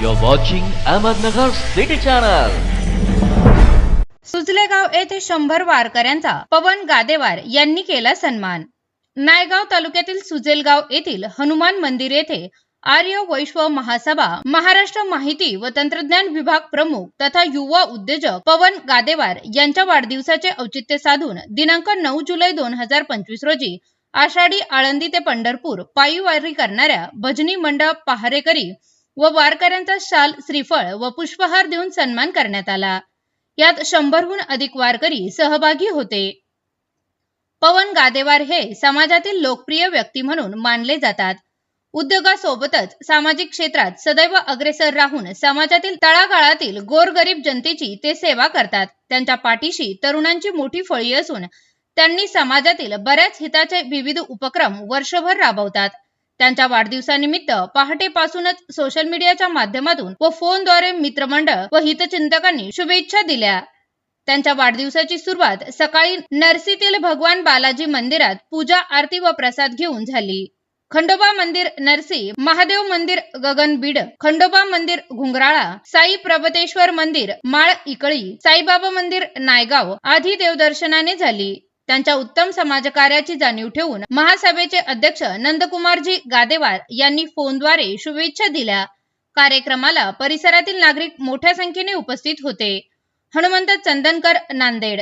You're watching Ahmednagar City Channel. सुजलेगाव येथे शंभर वारकऱ्यांचा पवन गादेवार यांनी केला सन्मान नायगाव तालुक्यातील सुजेलगाव येथील हनुमान मंदिर येथे आर्य वैश्व महासभा महाराष्ट्र माहिती व तंत्रज्ञान विभाग प्रमुख तथा युवा उद्योजक पवन गादेवार यांच्या वाढदिवसाचे औचित्य साधून दिनांक नऊ जुलै दोन हजार पंचवीस रोजी आषाढी आळंदी ते पंढरपूर पायी वारी करणाऱ्या भजनी मंडप पहारेकरी व वारकऱ्यांचा शाल श्रीफळ व पुष्पहार देऊन सन्मान करण्यात आला. यात शंभरहून अधिक वारकरी सहभागी होते. पवन गादेवार हे समाजातील लोकप्रिय व्यक्ती म्हणून मानले जातात. उद्योगासोबतच सामाजिक क्षेत्रात सदैव अग्रेसर राहून समाजातील तळागाळातील गोरगरीब जनतेची ते सेवा करतात. त्यांच्या पाठीशी तरुणांची मोठी फळी असून त्यांनी समाजातील बऱ्याच हिताचे विविध उपक्रम वर्षभर राबवतात. त्यांच्या वाढदिवसानिमित्त पहाटेपासूनच सोशल मीडियाच्या माध्यमातून व फोनद्वारे मित्रमंडळ व हितचिंतकांनी शुभेच्छा दिल्या. त्यांच्या वाढदिवसाची सुरुवात सकाळी नरसीतील भगवान बालाजी मंदिरात पूजा आरती व प्रसाद घेऊन झाली. खंडोबा मंदिर नरसी महादेव मंदिर गगनबीड खंडोबा मंदिर घुंगराळा साई प्रभतेश्वर मंदिर माळ इकळी साईबाबा मंदिर नायगाव आदी देवदर्शनाने झाली. त्यांच्या उत्तम समाजकार्याची जाणीव ठेवून महासभेचे अध्यक्ष नंदकुमारजी गादेवार यांनी फोनद्वारे शुभेच्छा दिल्या. कार्यक्रमाला परिसरातील नागरिक मोठ्या संख्येने उपस्थित होते. हनुमंत चंदनकर नांदेड.